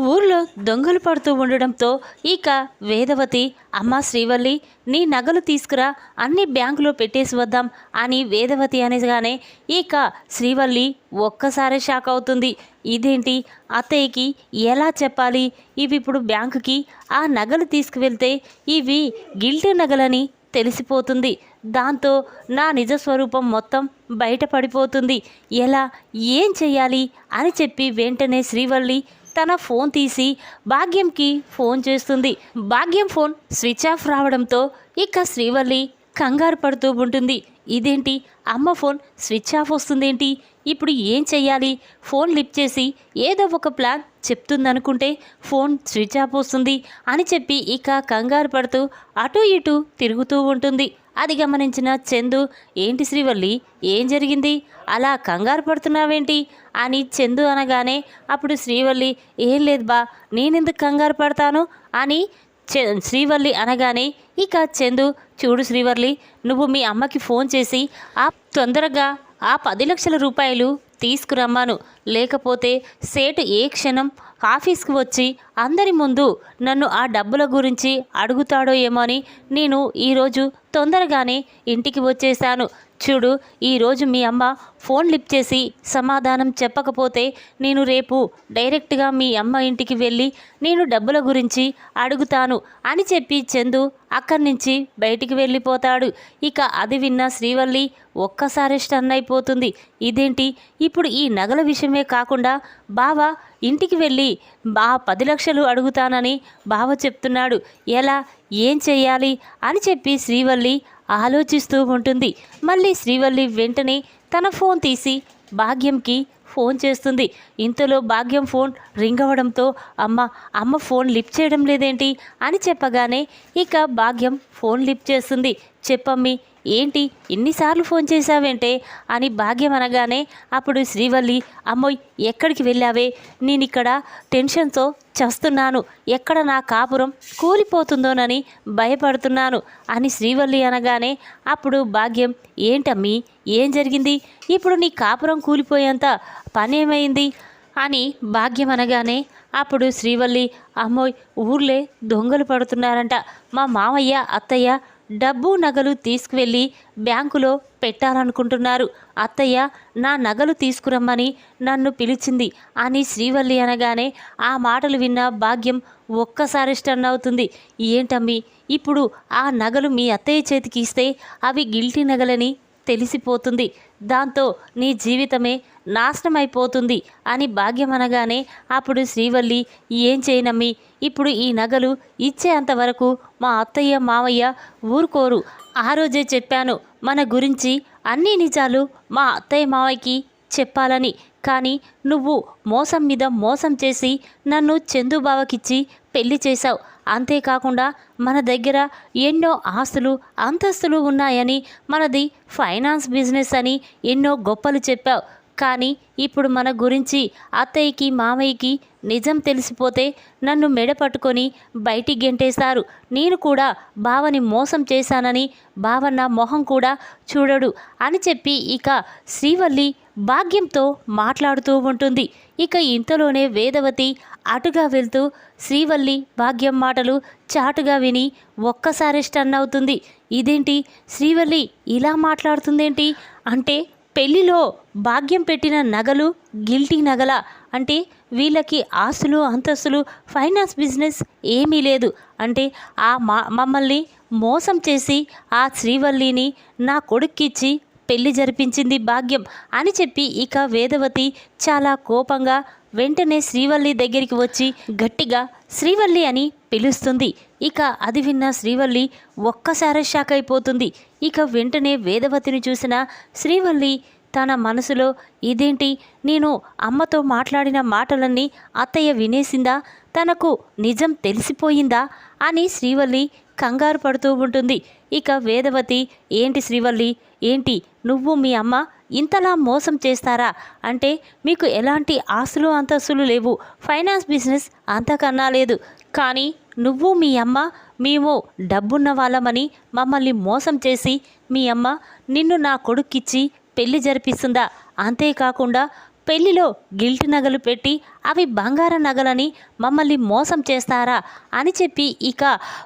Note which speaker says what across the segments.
Speaker 1: ఊర్లో దొంగలు పడుతూ ఉండడంతో ఇక వేదవతి అమ్మ శ్రీవల్లి నీ నగలు తీసుకురా అన్ని బ్యాంకులో పెట్టేసి వద్దాం అని వేదవతి అనేగానే ఇక శ్రీవల్లి ఒక్కసారి షాక్ అవుతుంది. ఇదేంటి? అత్తయ్యకి ఎలా చెప్పాలి? ఇవి ఇప్పుడు బ్యాంకుకి ఆ నగలు తీసుకువెళ్తే ఇవి గిల్టి నగలని తెలిసిపోతుంది. దాంతో నా నిజ స్వరూపం మొత్తం బయటపడిపోతుంది. ఎలా? ఏం చెయ్యాలి? అని చెప్పి వెంటనే శ్రీవల్లి తన ఫోన్ తీసి భాగ్యంకి ఫోన్ చేస్తుంది. భాగ్యం ఫోన్ స్విచ్ ఆఫ్ రావడంతో ఇక శ్రీవల్లి కంగారు పడుతూ ఉంటుంది. ఇదేంటి? అమ్మ ఫోన్ స్విచ్ ఆఫ్ వస్తుందేంటి? ఇప్పుడు ఏం చెయ్యాలి? ఫోన్ లిఫ్ట్ చేసి ఏదో ఒక ప్లాన్ చెప్తుందనుకుంటే ఫోన్ స్విచ్ ఆఫ్ వస్తుంది అని చెప్పి ఇక కంగారు పడుతూ అటు ఇటు తిరుగుతూ ఉంటుంది. అది గమనించిన చందు ఏంటి శ్రీవల్లి? ఏం జరిగింది? అలా కంగారు పడుతున్నావేంటి? అని చందు అనగానే అప్పుడు శ్రీవల్లి ఏం లేదు బా నేనెందుకు కంగారు పడతాను? అని చె శ్రీవల్లి అనగానే ఇక చందు చూడు శ్రీవల్లి నువ్వు మీ అమ్మకి ఫోన్ చేసి ఆ తొందరగా ఆ పది లక్షల రూపాయలు తీసుకురమ్మాను. లేకపోతే సేటు ఏ క్షణం ఆఫీస్కి వచ్చి అందరి ముందు నన్ను ఆ డబ్బుల గురించి అడుగుతాడో ఏమో అని నేను ఈరోజు తొందరగానే ఇంటికి వచ్చేసాను చూడు ఈరోజు మీ అమ్మ ఫోన్ లిఫ్ట్ చేసి సమాధానం చెప్పకపోతే నేను రేపు డైరెక్ట్గా మీ అమ్మ ఇంటికి వెళ్ళి నేను డబ్బుల గురించి అడుగుతాను అని చెప్పి చందు అక్కడి నుంచి బయటికి వెళ్ళిపోతాడు. ఇక అది విన్న శ్రీవల్లి ఒక్కసారి స్టన్ అయిపోతుంది. ఇదేంటి? ఇప్పుడు ఈ నగల విషయమే కాకుండా బావ ఇంటికి వెళ్ళి బా పది లక్షలు అడుగుతానని బావ చెప్తున్నాడు. ఎలా? ఏం చెయ్యాలి? అని చెప్పి శ్రీవల్లి ఆలోచిస్తూ ఉంటుంది. మళ్ళీ శ్రీవల్లి వెంటనే తన ఫోన్ తీసి భాగ్యంకి ఫోన్ చేస్తుంది. ఇంతలో భాగ్యం ఫోన్ రింగ్ అవ్వడంతో అమ్మ అమ్మ ఫోన్ లిఫ్ట్ చేయడం లేదేంటి? అని చెప్పగానే ఇక భాగ్యం ఫోన్ లిఫ్ట్ చేస్తుంది. చెప్పమ్మి ఏంటి ఇన్నిసార్లు ఫోన్ చేశావేంటే? అని భాగ్యం అనగానే అప్పుడు శ్రీవల్లి అమ్మోయ్ ఎక్కడికి వెళ్ళావే? నేను ఇక్కడ టెన్షన్తో చస్తున్నాను. ఎక్కడ నా కాపురం కూలిపోతుందోనని భయపడుతున్నాను అని శ్రీవల్లి అనగానే అప్పుడు భాగ్యం ఏంటమ్మీ ఏం జరిగింది? ఇప్పుడు నీ కాపురం కూలిపోయేంత పనేమైంది? అని భాగ్యం అనగానే అప్పుడు శ్రీవల్లి అమ్మోయ్ ఊర్లే దొంగలు పడుతున్నారంట. మా మామయ్య అత్తయ్య డబ్బు నగలు తీసుకువెళ్ళి బ్యాంకులో పెట్టాలనుకుంటున్నారు. అత్తయ్య నా నగలు తీసుకురమ్మని నన్ను పిలిచింది అని శ్రీవల్లి అనగానే ఆ మాటలు విన్న భాగ్యం ఒక్కసారి స్టన్ అవుతుంది. ఏంటమ్మి ఇప్పుడు ఆ నగలు మీ అత్తయ్య చేతికి ఇస్తే అవి గిల్టీ నగలని తెలిసిపోతుంది. దాంతో నీ జీవితమే నాశనమైపోతుంది అని భాగ్యం అనగానే అప్పుడు శ్రీవల్లి ఏం చేయనమ్మి? ఇప్పుడు ఈ నగలు ఇచ్చేంత వరకు మా అత్తయ్య మావయ్య ఊరుకోరు. ఆ రోజే చెప్పాను మన గురించి అన్ని నిజాలు మా అత్తయ్య మావయ్యకి చెప్పాలని. కానీ నువ్వు మోసం మీద మోసం చేసి నన్ను చందుబావకిచ్చి పెళ్ళి చేశావు. అంతేకాకుండా మన దగ్గర ఎన్నో ఆస్తులు అంతస్తులు ఉన్నాయని మనది ఫైనాన్స్ బిజినెస్ అని ఎన్నో గొప్పలు చెప్పావు. కానీ ఇప్పుడు మన గురించి అత్తయ్యకి మామయ్యకి నిజం తెలిసిపోతే నన్ను మెడ పట్టుకొని బయటికి గెంటేశారు. నేను కూడా బావని మోసం చేశానని బావ నా మొహం కూడా చూడడు అని చెప్పి ఇక శ్రీవల్లి భాగ్యంతో మాట్లాడుతూ ఉంటుంది. ఇక ఇంతలోనే వేదవతి అటుగా వెళ్తూ శ్రీవల్లి భాగ్యం మాటలు చాటుగా విని ఒక్కసారి స్టన్ అవుతుంది. ఇదేంటి? శ్రీవల్లి ఇలా మాట్లాడుతుందేంటి? అంటే పెళ్ళిలో భాగ్యం పెట్టిన నగలు గిల్టీ నగల? అంటే వీళ్ళకి ఆస్తులు అంతస్తులు ఫైనాన్స్ బిజినెస్ ఏమీ లేదు. అంటే ఆ మా మమ్మల్ని మోసం చేసి ఆ శ్రీవల్లిని నా కొడుక్కిచ్చి పెళ్ళి జరిపించింది భాగ్యం అని చెప్పి ఇక వేదవతి చాలా కోపంగా వెంటనే శ్రీవల్లి దగ్గరికి వచ్చి గట్టిగా శ్రీవల్లి అని పిలుస్తుంది. ఇక అది విన్న శ్రీవల్లి ఒక్కసారి షాక్ అయిపోతుంది. ఇక వెంటనే వేదవతిని చూసిన శ్రీవల్లి తన మనసులో ఇదేంటి? నేను అమ్మతో మాట్లాడిన మాటలన్నీ అత్తయ్య వినేసిందా? తనకు నిజం తెలిసిపోయిందా? అని శ్రీవల్లి కంగారు పడుతూ ఉంటుంది. ఇక వేదవతి ఏంటి శ్రీవల్లి? ఏంటి? నువ్వు మీ అమ్మ ఇంతలా మోసం చేస్తారా? అంటే మీకు ఎలాంటి ఆస్తులు అంతస్తులు లేవు. ఫైనాన్స్ బిజినెస్ అంతకన్నా లేదు. కానీ నువ్వు మీ అమ్మ మేము డబ్బున్న వాళ్ళమని మమ్మల్ని మోసం చేసి మీ అమ్మ నిన్ను నా కొడుక్కిచ్చి పెళ్ళి జరిపిస్తుందా? అంతేకాకుండా పెళ్ళిలో గిల్ట్ నగలు పెట్టి అవి బంగార నగలని మమ్మల్ని మోసం చేస్తారా అని చెప్పి ఇక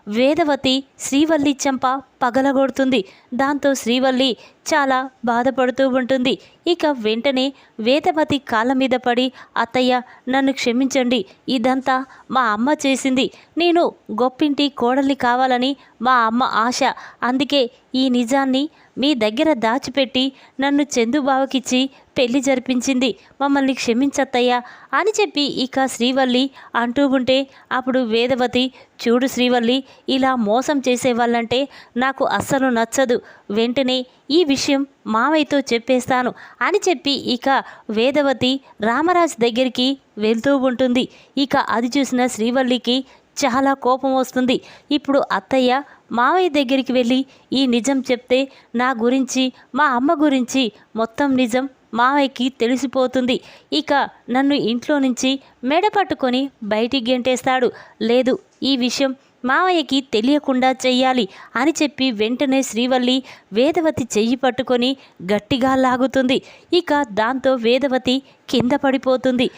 Speaker 1: వేదవతి శ్రీవల్లి చెంప పగలగొడుతుంది. దాంతో శ్రీవల్లి చాలా బాధపడుతూ ఉంటుంది. ఇక వెంటనే వేదవతి కాళ్ళ మీద పడి అత్తయ్య నన్ను క్షమించండి. ఇదంతా మా అమ్మ చేసింది. నేను గొప్పింటి కోడలి కావాలని మా అమ్మ ఆశ. అందుకే ఈ నిజాన్ని మీ దగ్గర దాచిపెట్టి నన్ను చందుబావకిచ్చి పెళ్ళి జరిపించింది. మమ్మల్ని క్షమించత్తయ్యా అని చెప్పి ఇక శ్రీవల్లి అంటూ ఉంటే అప్పుడు వేదవతి చూడు శ్రీవల్లి ఇలా మోసం చేసేవాళ్ళంటే నాకు అస్సలు నచ్చదు. వెంటనే ఈ విషయం మావయ్యతో చెప్పేస్తాను అని చెప్పి ఇక వేదవతి రామరాజు దగ్గరికి వెళ్తూ ఉంటుంది. ఇక అది చూసిన శ్రీవల్లికి చాలా కోపం వస్తుంది. ఇప్పుడు అత్తయ్య మావయ్య దగ్గరికి వెళ్ళి ఈ నిజం చెప్తే నా గురించి మా అమ్మ గురించి మొత్తం నిజం మావయ్యకి తెలిసిపోతుంది. ఇక నన్ను ఇంట్లో నుంచి మెడ పట్టుకొని బయటికి గెంటేస్తాడు. లేదు ఈ విషయం మావయ్యకి తెలియకుండా చెయ్యాలి అని చెప్పి వెంటనే శ్రీవల్లి వేదవతి చెయ్యి పట్టుకొని గట్టిగా లాగుతుంది. ఇక దాంతో వేదవతి కింద పడిపోతుంది.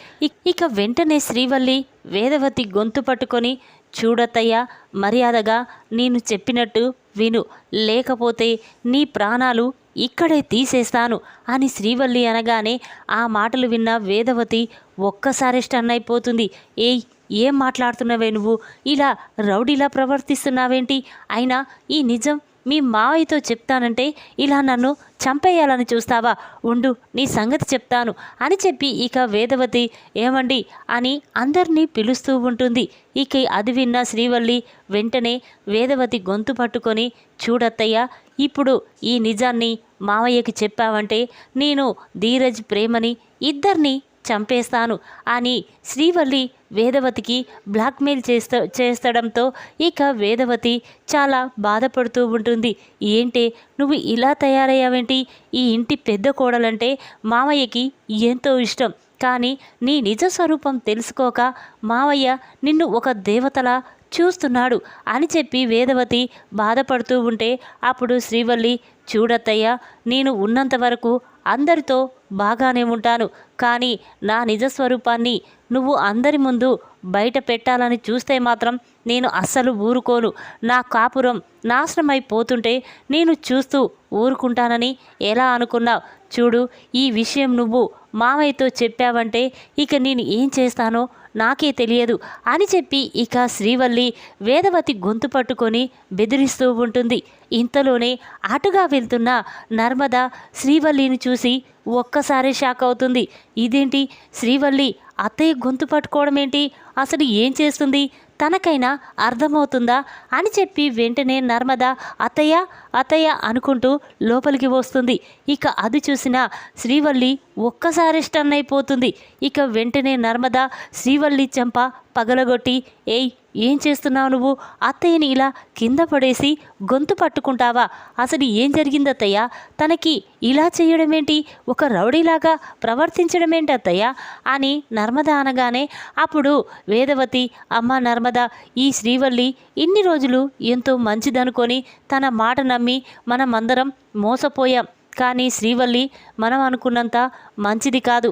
Speaker 1: ఇక వెంటనే శ్రీవల్లి వేదవతి గొంతు పట్టుకొని చూడత్తయ్య మర్యాదగా నేను చెప్పినట్టు విను. లేకపోతే నీ ప్రాణాలు ఇక్కడే తీసేస్తాను అని శ్రీవల్లి అనగానే ఆ మాటలు విన్న వేదవతి ఒక్కసారి స్టన్ అయిపోతుంది. ఏయ్ ఏం మాట్లాడుతున్నావే నువ్వు? ఇలా రౌడీలా ప్రవర్తిస్తున్నావేంటి? అయినా ఈ నిజం మీ మావయ్యతో చెప్తానంటే ఇలా నన్ను చంపేయాలని చూస్తావా? ఉండు నీ సంగతి చెప్తాను అని చెప్పి ఇక వేదవతి ఏమండి? అని అందరినీ పిలుస్తూ ఉంటుంది. ఇక అది విన్న శ్రీవల్లి వెంటనే వేదవతి గొంతు పట్టుకొని చూడత్తయ్య ఇప్పుడు ఈ నిజాన్ని మావయ్యకి చెప్పావంటే నేను ధీరజ్ ప్రేమని ఇద్దరిని చంపేస్తాను అని శ్రీవల్లి వేదవతికి బ్లాక్మెయిల్ చేస్తా చేస్తడంతో ఇక వేదవతి చాలా బాధపడుతూ ఉంటుంది. ఏంటే నువ్వు ఇలా తయారయ్యావేంటి? ఈ ఇంటి పెద్ద కోడలంటే మావయ్యకి ఎంతో ఇష్టం. కానీ నీ నిజ స్వరూపం తెలుసుకోక మావయ్య నిన్ను ఒక దేవతలా చూస్తున్నాడు అని చెప్పి వేదవతి బాధపడుతూ ఉంటే అప్పుడు శ్రీవల్లి చూడత్తయ్య నేను ఉన్నంత వరకు అందరితో బాగానే ఉంటాను. కానీ నా నిజ స్వరూపాన్ని నువ్వు అందరి ముందు బయట పెట్టాలని చూస్తే మాత్రం నేను అస్సలు ఊరుకోను. నా కాపురం నాశనమైపోతుంటే నేను చూస్తూ ఊరుకుంటానని ఎలా అనుకున్నావు? చూడు ఈ విషయం నువ్వు మామయ్యతో చెప్పావంటే ఇక నేను ఏం చేస్తానో నాకే తెలియదు అని చెప్పి ఇక శ్రీవల్లి వేదవతి గొంతు పట్టుకొని బెదిరిస్తూ ఉంటుంది. ఇంతలోనే అటుగా వెళ్తున్న నర్మద శ్రీవల్లిని చూసి ఒక్కసారి షాక్ అవుతుంది. ఇదేంటి? శ్రీవల్లి అత్తయ్య గొంతు పట్టుకోవడం ఏంటి? అసలు ఏం చేస్తుంది? తనకైనా అర్థమవుతుందా? అని చెప్పి వెంటనే నర్మద అత్తయ్య అత్తయ్య అనుకుంటూ లోపలికి వస్తుంది. ఇక అది చూసిన శ్రీవల్లి ఒక్కసారి స్టన్ అయిపోతుంది. ఇక వెంటనే నర్మద శ్రీవల్లి చెంప పగలగొట్టి ఏయ్ ఏం చేస్తున్నావు నువ్వు? అత్తయ్యని ఇలా కింద పడేసి గొంతు పట్టుకుంటావా? అసలు ఏం జరిగింది అత్తయ్య? తనకి ఇలా చేయడం ఏంటి ఒక రౌడీలాగా ప్రవర్తించడమేంటి అత్తయ్య? అని నర్మద అనగానే అప్పుడు వేదవతి అమ్మ నర్మద ఈ శ్రీవల్లి ఇన్ని రోజులు ఎంతో మంచిదనుకొని తన మాట నమ్మి మనమందరం మోసపోయాం. కానీ శ్రీవల్లి మనం అనుకున్నంత మంచిది కాదు.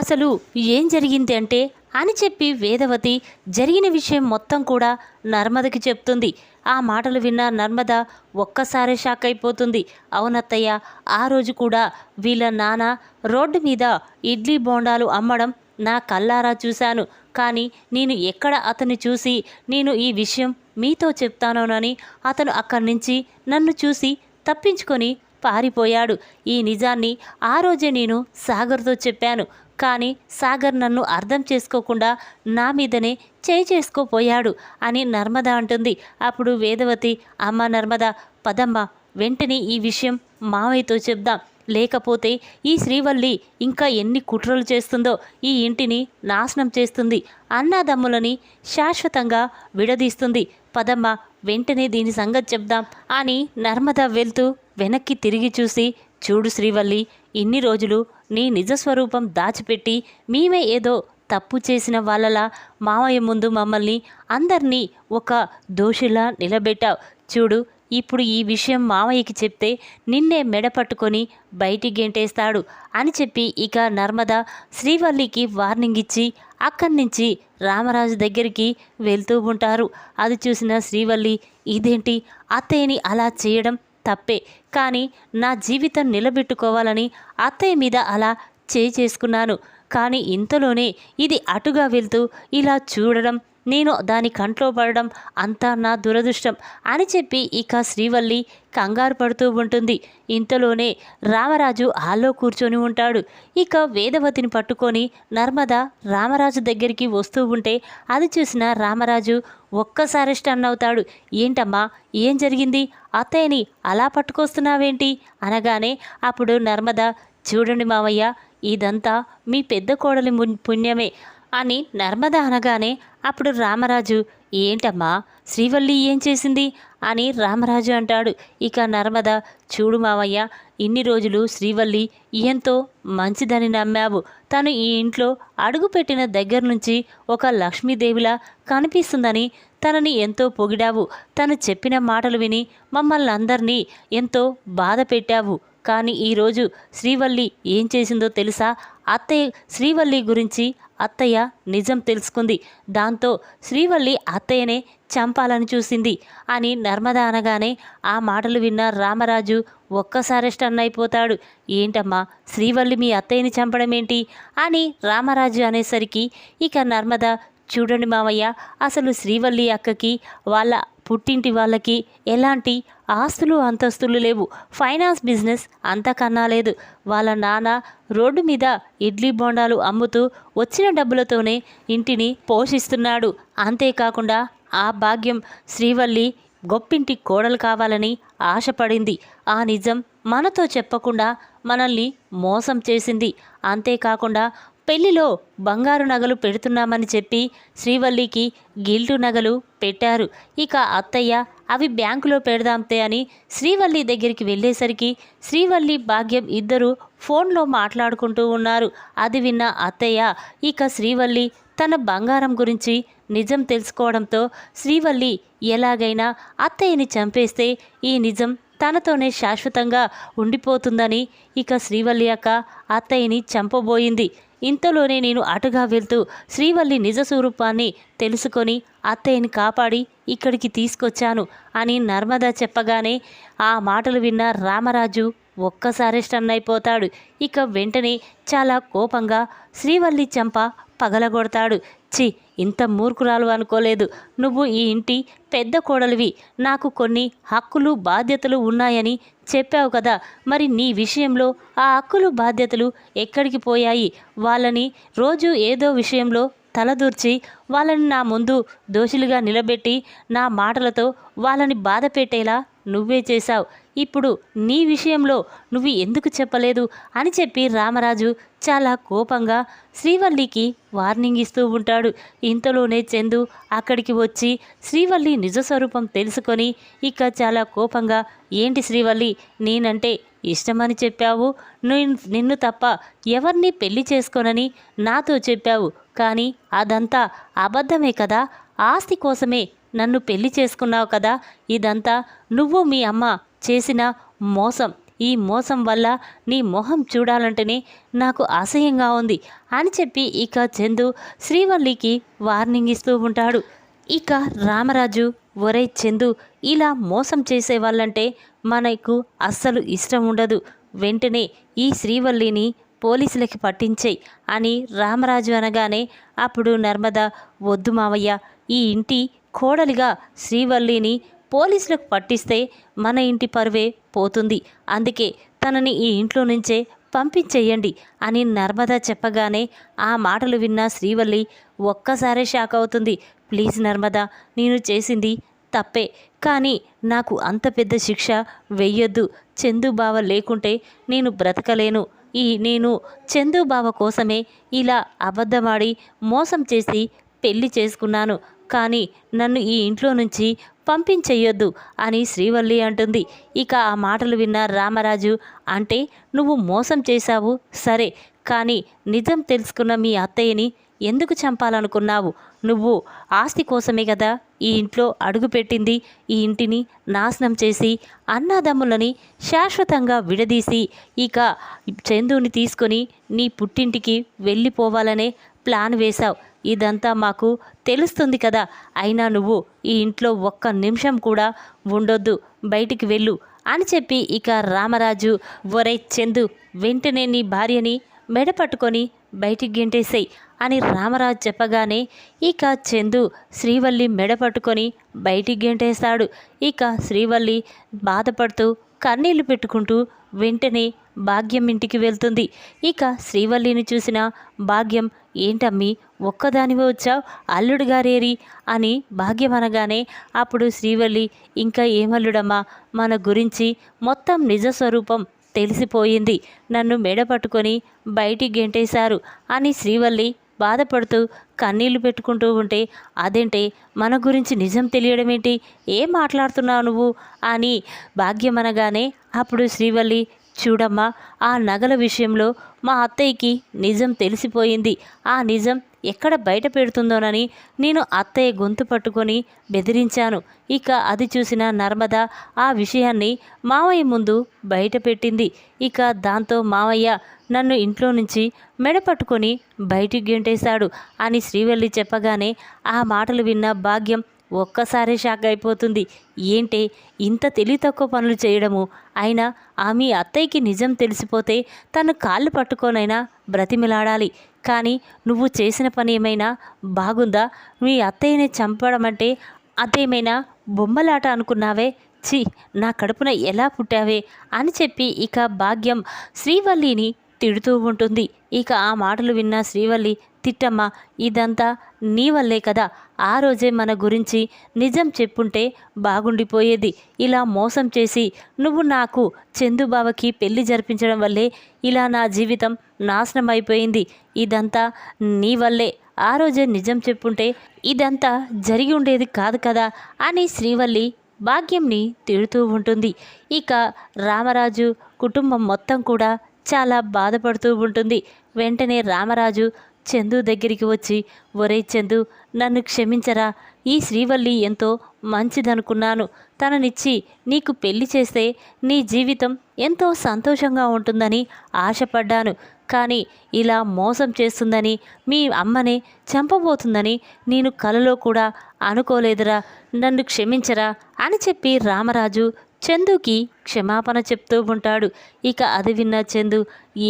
Speaker 1: అసలు ఏం జరిగింది అంటే అని చెప్పి వేదవతి జరిగిన విషయం మొత్తం కూడా నర్మదకి చెప్తుంది. ఆ మాటలు విన్న నర్మద ఒక్కసారే షాక్ అయిపోతుంది. అవునత్తయ్య ఆ రోజు కూడా వీళ్ళ నాన్న రోడ్డు మీద ఇడ్లీ బోండాలు అమ్మడం నా కల్లారా చూశాను. కానీ నేను ఎక్కడ అతన్ని చూసి నేను ఈ విషయం మీతో చెప్తానోనని అతను అక్కడి నుంచి నన్ను చూసి తప్పించుకొని పారిపోయాడు. ఈ నిజాన్ని ఆ రోజే నేను సాగర్తో చెప్పాను. కానీ సాగర్ నన్ను అర్థం చేసుకోకుండా నా మీదనే చేయి చేసుకోపోయాడు అని నర్మద అంటుంది. అప్పుడు వేదవతి అమ్మ నర్మద పదమ్మ వెంటనే ఈ విషయం మావయ్యతో చెప్దాం. లేకపోతే ఈ శ్రీవల్లి ఇంకా ఎన్ని కుట్రలు చేస్తుందో ఈ ఇంటిని నాశనం చేస్తుంది. అన్నాదమ్ములని శాశ్వతంగా విడదీస్తుంది. పదమ్మ వెంటనే దీని సంగతి చెప్దాం అని నర్మద వెళ్తూ వెనక్కి తిరిగి చూసి చూడు శ్రీవల్లి ఇన్ని రోజులు నీ నిజ స్వరూపం దాచిపెట్టి మేమే ఏదో తప్పు చేసిన వాళ్ళలా మామయ్య ముందు మమ్మల్ని అందరినీ ఒక దోషిలా నిలబెట్టావు. చూడు ఇప్పుడు ఈ విషయం మామయ్యకి చెప్తే నిన్నే మెడ పట్టుకొని బయటికి గెంటేస్తాడు అని చెప్పి ఇక నర్మద శ్రీవల్లికి వార్నింగ్ ఇచ్చి అక్కడి నుంచి రామరాజు దగ్గరికి వెళ్తూ ఉంటారు. అది చూసిన శ్రీవల్లి ఇదేంటి? అత్తయ్యని అలా చేయడం తప్పే. కానీ నా జీవితం నిలబెట్టుకోవాలని అత్తయ్య మీద అలా చేయి చేసుకున్నాను. కానీ ఇంతలోనే ఇది అటుగా వెళ్తూ ఇలా చూడడం నేను దాని కంట్లో పడడం అంతా నా దురదృష్టం అని చెప్పి ఇక శ్రీవల్లి కంగారు పడుతూ ఉంటుంది. ఇంతలోనే రామరాజు హాల్లో కూర్చొని ఉంటాడు. ఇక వేదవతిని పట్టుకొని నర్మద రామరాజు దగ్గరికి వస్తూ ఉంటే అది చూసిన రామరాజు ఒక్కసారి స్టన్ అవుతాడు. ఏంటమ్మా ఏం జరిగింది? అత్తయ్యని అలా పట్టుకొస్తున్నావేంటి? అనగానే అప్పుడు నర్మద చూడండి మావయ్య ఇదంతా మీ పెద్ద కోడలి పుణ్యమే అని నర్మద అనగానే అప్పుడు రామరాజు ఏంటమ్మా శ్రీవల్లి ఏం చేసింది? అని రామరాజు అంటాడు. ఇక నర్మద చూడు మావయ్య ఇన్ని రోజులు శ్రీవల్లి ఎంతో మంచిదని నమ్మావు. తను ఈ ఇంట్లో అడుగుపెట్టిన దగ్గర నుంచి ఒక లక్ష్మీదేవిలా కనిపిస్తుందని తనని ఎంతో పొగిడావు. తను చెప్పిన మాటలు విని మమ్మల్ని అందరినీ ఎంతో బాధ పెట్టావు. కానీ ఈరోజు శ్రీవల్లి ఏం చేసిందో తెలుసా? అత్తయ్య శ్రీవల్లి గురించి అత్తయ్య నిజం తెలుసుకుంది. దాంతో శ్రీవల్లి అత్తయ్యనే చంపాలని చూసింది అని నర్మద అనగానే ఆ మాటలు విన్న రామరాజు ఒక్కసారి స్టన్ అయిపోతాడు. ఏంటమ్మా శ్రీవల్లి మీ అత్తయ్యని చంపడం ఏంటి అని రామరాజు అనేసరికి ఇక నర్మద చూడండి మావయ్య అసలు శ్రీవల్లి అక్కకి వాళ్ళ పుట్టింటి వాళ్ళకి ఎలాంటి ఆస్తులు అంతస్తులు లేవు. ఫైనాన్స్ బిజినెస్ అంతకన్నా లేదు. వాళ్ళ నాన్న రోడ్డు మీద ఇడ్లీ బోండాలు అమ్ముతూ వచ్చిన డబ్బులతోనే ఇంటిని పోషిస్తున్నాడు. అంతేకాకుండా ఆ భాగ్యం శ్రీవల్లి గొప్పింటి కోడలు కావాలని ఆశపడింది. ఆ నిజం మనతో చెప్పకుండా మనల్ని మోసం చేసింది. అంతేకాకుండా పెళ్ళిలో బంగారు నగలు పెడుతున్నామని చెప్పి శ్రీవల్లికి గిల్టు నగలు పెట్టారు. ఇక అత్తయ్య అవి బ్యాంకులో పెడదాంతే అని శ్రీవల్లి దగ్గరికి వెళ్ళేసరికి శ్రీవల్లి భాగ్యం ఇద్దరు ఫోన్లో మాట్లాడుకుంటూ ఉన్నారు. అది విన్న అత్తయ్య ఇక శ్రీవల్లి తన బంగారం గురించి నిజం తెలుసుకోవడంతో శ్రీవల్లి ఎలాగైనా అత్తయ్యని చంపేస్తే ఈ నిజం తనతోనే శాశ్వతంగా ఉండిపోతుందని ఇక శ్రీవల్లి అక్క అత్తయ్యని చంపబోయింది. ఇంతలోనే నేను అటుగా వెళ్తూ శ్రీవల్లి నిజ స్వరూపాన్ని తెలుసుకొని అత్తయ్యని కాపాడి ఇక్కడికి తీసుకొచ్చాను అని నర్మద చెప్పగానే ఆ మాటలు విన్న రామరాజు ఒక్కసారి స్టన్ అయిపోతాడు ఇక వెంటనే చాలా కోపంగా శ్రీవల్లి చంప పగలగొడతాడు. చి ఇంత మూర్ఖురాలు అనుకోలేదు. నువ్వు ఈ ఇంటి పెద్ద కోడలివి. నాకు కొన్ని హక్కులు బాధ్యతలు ఉన్నాయని చెప్పావు కదా. మరి నీ విషయంలో ఆ హక్కులు బాధ్యతలు ఎక్కడికి పోయాయి? వాళ్ళని రోజు ఏదో విషయంలో తలదూర్చి వాళ్ళని నా ముందు దోషులుగా నిలబెట్టి నా మాటలతో వాళ్ళని బాధ పెట్టేలా నువ్వే చేశావు. ఇప్పుడు నీ విషయంలో నువ్వు ఎందుకు చెప్పలేదు? అని చెప్పి రామరాజు చాలా కోపంగా శ్రీవల్లికి వార్నింగ్ ఇస్తూ ఉంటాడు. ఇంతలోనే చందు అక్కడికి వచ్చి శ్రీవల్లి నిజ స్వరూపం తెలుసుకొని ఇక చాలా కోపంగా ఏంటి శ్రీవల్లి నేనంటే ఇష్టమని చెప్పావు? నిన్ను తప్ప ఎవరిని పెళ్ళి చేసుకోనని నాతో చెప్పావు. కానీ అదంతా అబద్ధమే కదా? ఆస్తి కోసమే నన్ను పెళ్ళి చేసుకున్నావు కదా? ఇదంతా నువ్వు మీ అమ్మ చేసిన మోసం. ఈ మోసం వల్ల నీ మొహం చూడాలంటేనే నాకు అసహ్యంగా ఉంది అని చెప్పి ఇక చందు శ్రీవల్లికి వార్నింగ్ ఇస్తూ ఉంటాడు. ఇక రామరాజు ఒరే చందు ఇలా మోసం చేసే వాళ్ళంటే మనకు అస్సలు ఇష్టం ఉండదు. వెంటనే ఈ శ్రీవల్లిని పోలీసులకి పట్టించేయి అని రామరాజు అనగానే అప్పుడు నర్మద వద్దు మావయ్య ఈ ఇంటి కోడలిగా శ్రీవల్లిని పోలీసులకు పట్టిస్తే మన ఇంటి పరువే పోతుంది. అందుకే తనని ఈ ఇంట్లో నుంచే పంపించేయండి అని నర్మద చెప్పగానే ఆ మాటలు విన్న శ్రీవల్లి ఒక్కసారే షాక్ అవుతుంది. ప్లీజ్ నర్మద నేను చేసింది తప్పే కానీ నాకు అంత పెద్ద శిక్ష వెయ్యొద్దు. చందు బావ లేకుంటే నేను బ్రతకలేను. ఈ నేను చందు బావ కోసమే ఇలా అబద్ధమాడి మోసం చేసి పెళ్ళి చేసుకున్నాను. కానీ నన్ను ఈ ఇంట్లో నుంచి పంపించేయొద్దు అని శ్రీవల్లి అంటుంది. ఇక ఆ మాటలు విన్న రామరాజు అంటే నువ్వు మోసం చేశావు సరే కానీ నిజం తెలుసుకున్న మీ అత్తయ్యని ఎందుకు చంపాలనుకున్నావు? నువ్వు ఆస్తి కోసమే కదా ఈ ఇంట్లో అడుగుపెట్టింది ఈ ఇంటిని నాశనం చేసి అన్నదమ్ములని శాశ్వతంగా విడదీసి ఇక చందుని తీసుకొని నీ పుట్టింటికి వెళ్ళిపోవాలనే ప్లాన్ వేశావు. ఇదంతా మాకు తెలుస్తుంది కదా. అయినా నువ్వు ఈ ఇంట్లో ఒక్క నిమిషం కూడా ఉండొద్దు. బయటికి వెళ్ళు అని చెప్పి ఇక రామరాజు ఒరే చందు వెంటనే నీ భార్యని మెడ పట్టుకొని బయటికి గెంటేసేయ్ అని రామరాజు చెప్పగానే ఇక చందు శ్రీవల్లి మెడ పట్టుకొని బయటికి గెంటేశాడు ఇక శ్రీవల్లి బాధపడుతూ కన్నీళ్ళు పెట్టుకుంటూ వెంటనే భాగ్యం ఇంటికి వెళ్తుంది. ఇక శ్రీవల్లిని చూసిన భాగ్యం ఏంటమ్మి ఒక్కదానివే వచ్చావు? అల్లుడు గారేరి? అని భాగ్యం అనగానే అప్పుడు శ్రీవల్లి ఇంకా ఏమల్లుడమ్మా మన గురించి మొత్తం నిజ స్వరూపం తెలిసిపోయింది. నన్ను మెడ పట్టుకొని బయటికి గెంటేశారు అని శ్రీవల్లి బాధపడుతూ కన్నీళ్ళు పెట్టుకుంటూ ఉంటే అదేంటే మన గురించి నిజం తెలియడం ఏంటి ఏం మాట్లాడుతున్నావు నువ్వు? అని భాగ్యం అనగానే అప్పుడు శ్రీవల్లి చూడమ్మా ఆ నగల విషయంలో మా అత్తయ్యకి నిజం తెలిసిపోయింది. ఆ నిజం ఎక్కడ బయట పెడుతుందోనని నేను అత్తయ్య గొంతు పట్టుకొని బెదిరించాను. ఇక అది చూసిన నర్మద ఆ విషయాన్ని మావయ్య ముందు బయట పెట్టింది. ఇక దాంతో మావయ్య నన్ను ఇంట్లో నుంచి మెడ పట్టుకొని బయటికి గెంటేశాడు అని శ్రీవల్లి చెప్పగానే ఆ మాటలు విన్న భాగ్యం ఒక్కసారి షాక్ అయిపోతుంది. ఏంటి ఇంత తెలివి తక్కువ పనులు చేయడము? అయినా ఆ మీ అత్తయ్యకి నిజం తెలిసిపోతే తను కాళ్ళు పట్టుకోనైనా బ్రతిమిలాడాలి. కానీ నువ్వు చేసిన పని ఏమైనా బాగుందా? మీ అత్తయ్యని చంపడం అంటే అదేమైనా బొమ్మలాట అనుకున్నావే? ఛీ నా కడుపున ఎలా పుట్టావే? అని చెప్పి ఇక భాగ్యం శ్రీవల్లిని తిడుతూ ఉంటుంది. ఇక ఆ మాటలు విన్న శ్రీవల్లి తిట్టమ్మ ఇదంతా నీ వల్లే కదా. ఆ రోజే మన గురించి నిజం చెప్పుంటే బాగుండిపోయేది. ఇలా మోసం చేసి నువ్వు నాకు చందుబావకి పెళ్ళి జరిపించడం వల్లే ఇలా నా జీవితం నాశనం అయిపోయింది ఇదంతా నీ వల్లే. ఆ రోజే నిజం చెప్పుంటే ఇదంతా జరిగి ఉండేది కాదు కదా అని శ్రీవల్లి భాగ్యంని తిడుతూ ఉంటుంది. ఇక రామరాజు కుటుంబం మొత్తం కూడా చాలా బాధపడుతూ ఉంటుంది. వెంటనే రామరాజు చందు దగ్గరికి వచ్చి ఒరే చందు నన్ను క్షమించరా. ఈ శ్రీవల్లి ఎంతో మంచిదనుకున్నాను. తననిచ్చి నీకు పెళ్ళి చేస్తే నీ జీవితం ఎంతో సంతోషంగా ఉంటుందని ఆశపడ్డాను. కానీ ఇలా మోసం చేస్తుందని మీ అమ్మనే చంపబోతుందని నేను కలలో కూడా అనుకోలేదురా. నన్ను క్షమించరా అని చెప్పి రామరాజు చందుకి క్షమాపణ చెప్తూ ఉంటాడు. ఇక అది విన్న చందు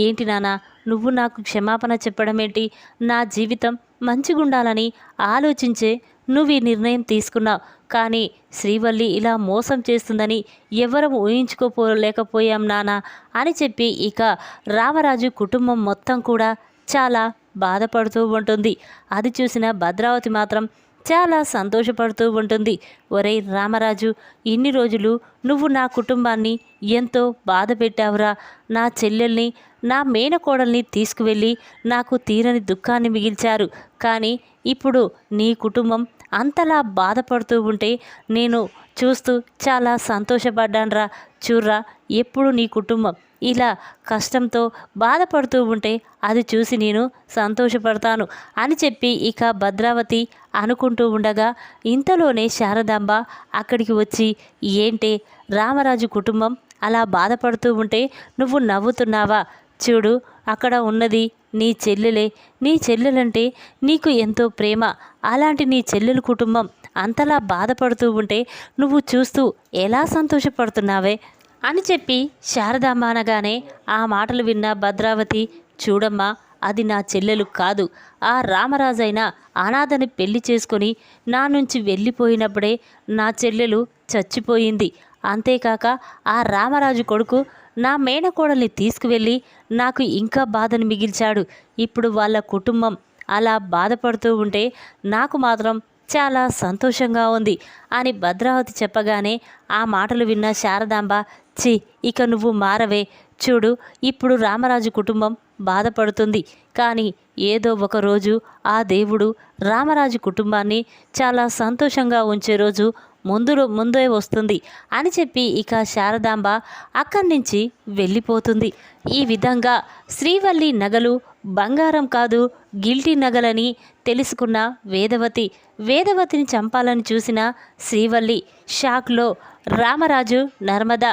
Speaker 1: ఏంటి నాన్న నువ్వు నాకు క్షమాపణ చెప్పడం ఏంటి నా జీవితం మంచిగుండాలని ఆలోచించే నువ్వు ఈ నిర్ణయం తీసుకున్నావు. కానీ శ్రీవల్లి ఇలా మోసం చేస్తుందని ఎవరం ఊహించుకోపోలేకపోయాం నానా అని చెప్పి ఇక రామరాజు కుటుంబం మొత్తం కూడా చాలా బాధపడుతూ ఉంటుంది. అది చూసిన భద్రావతి మాత్రం చాలా సంతోషపడుతూ ఉంటుంది. ఒరే రామరాజు ఇన్ని రోజులు నువ్వు నా కుటుంబాన్ని ఎంతో బాధ పెట్టావురా. నా చెల్లెల్ని నా మేనకోడల్ని తీసుకువెళ్ళి నాకు తీరని దుఃఖాన్ని మిగిల్చారు. కానీ ఇప్పుడు నీ కుటుంబం అంతలా బాధపడుతూ ఉంటే నేను చూస్తూ చాలా సంతోషపడ్డానురా. చూర్రా ఎప్పుడు నీ కుటుంబం ఇలా కష్టంతో బాధపడుతూ ఉంటే అది చూసి నేను సంతోషపడతాను అని చెప్పి ఇక భద్రావతి అనుకుంటూ ఉండగా ఇంతలోనే శారదాంబ అక్కడికి వచ్చి ఏంటే రామరాజు కుటుంబం అలా బాధపడుతూ ఉంటే నువ్వు నవ్వుతున్నావా? చూడు అక్కడ ఉన్నది నీ చెల్లెలే. నీ చెల్లెలంటే నీకు ఎంతో ప్రేమ. అలాంటి నీ చెల్లెల కుటుంబం అంతలా బాధపడుతూ ఉంటే నువ్వు చూస్తూ ఎలా సంతోషపడుతున్నావే? అని చెప్పి శారదామ్మ అనగానే ఆ మాటలు విన్న భద్రావతి చూడమ్మా అది నా చెల్లెలు కాదు. ఆ రామరాజైన అనాథని పెళ్ళి చేసుకొని నా నుంచి వెళ్ళిపోయినప్పుడే నా చెల్లెలు చచ్చిపోయింది. అంతేకాక ఆ రామరాజు కొడుకు నా మేనకోడల్ని తీసుకువెళ్ళి నాకు ఇంకా బాధను మిగిల్చాడు. ఇప్పుడు వాళ్ళ కుటుంబం అలా బాధపడుతూ ఉంటే నాకు మాత్రం చాలా సంతోషంగా ఉంది అని భద్రావతి చెప్పగానే ఆ మాటలు విన్న శారదాంబ చి ఇక నువ్వు మారవే. చూడు ఇప్పుడు రామరాజు కుటుంబం బాధపడుతుంది. కానీ ఏదో ఒక రోజు ఆ దేవుడు రామరాజు కుటుంబాన్ని చాలా సంతోషంగా ఉంచే రోజు ముందులో ముందే వస్తుంది అని చెప్పి ఇక శారదాంబ అక్కడి నుంచి వెళ్ళిపోతుంది. ఈ విధంగా శ్రీవల్లి నగలు బంగారం కాదు గిల్టీ నగలని తెలుసుకున్న వేదవతి. వేదవతిని చంపాలని చూసిన శ్రీవల్లి షాక్లో రామరాజు నర్మదా